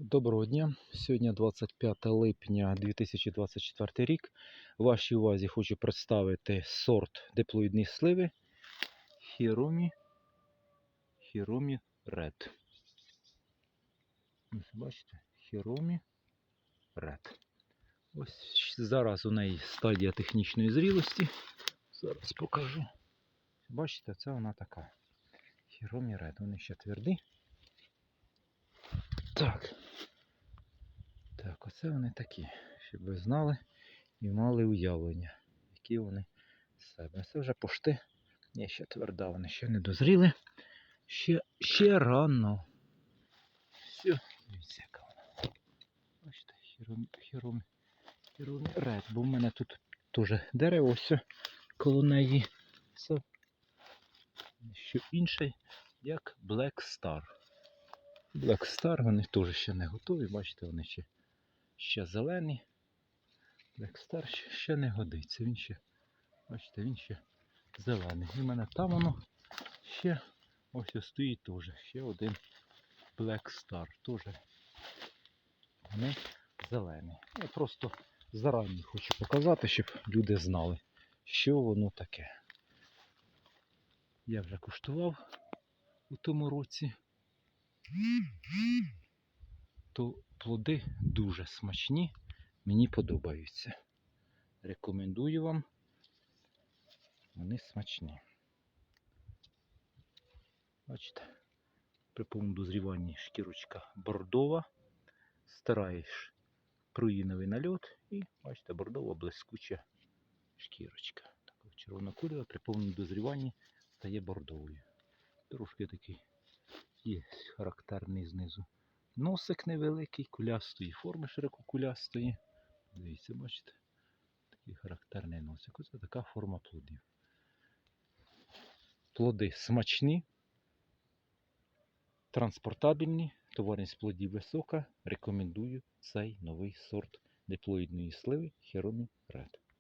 Доброго дня. Сьогодні 25 липня 2024 рік. Вашій увазі хочу представити сорт диплоїдної сливи Хіромі Хіромі Ред. Бачите? Хіромі Ред. Ось зараз у неї стадія технічної зрілості. Зараз покажу. Бачите, це вона така. Хіромі Ред. Вони ще тверді. Так. Оце вони такі, щоб ви знали і мали уявлення, які вони з себе. Це вже пошти. Є ще тверда, вони ще не дозріли. Ще, ще рано. Все, дивіться, яка вона. Бачите, хіром, хіром, ред, бо в мене тут теж дерево все коло неї. Це що інше, як Black Star. Black Star, вони теж ще не готові, бачите, вони ще, ще зелені. Black Star ще, не годиться, він ще, бачите, він ще зелений. І в мене там воно ще ось ось стоїть теж. Ще один Black Star. Теж вони зелені. Я просто зарані хочу показати, щоб люди знали, що воно таке. Я вже куштував у тому році то плоди дуже смачні, мені подобаються. Рекомендую вам. Вони смачні. Бачите, при повному дозріванні шкірочка бордова. Стараєш пруїновий нальот і, бачите, бордова блискуча шкірочка. Така червонокольова при повному дозріванні стає бордовою. Трошки такий є характерний знизу. Носик невеликий, кулястої форми ширококулястої. Дивіться, бачите? Такий характерний носик. Оце така форма плодів. Плоди смачні, транспортабельні, товарність плодів висока. Рекомендую цей новий сорт диплоїдної сливи Херомі Ред.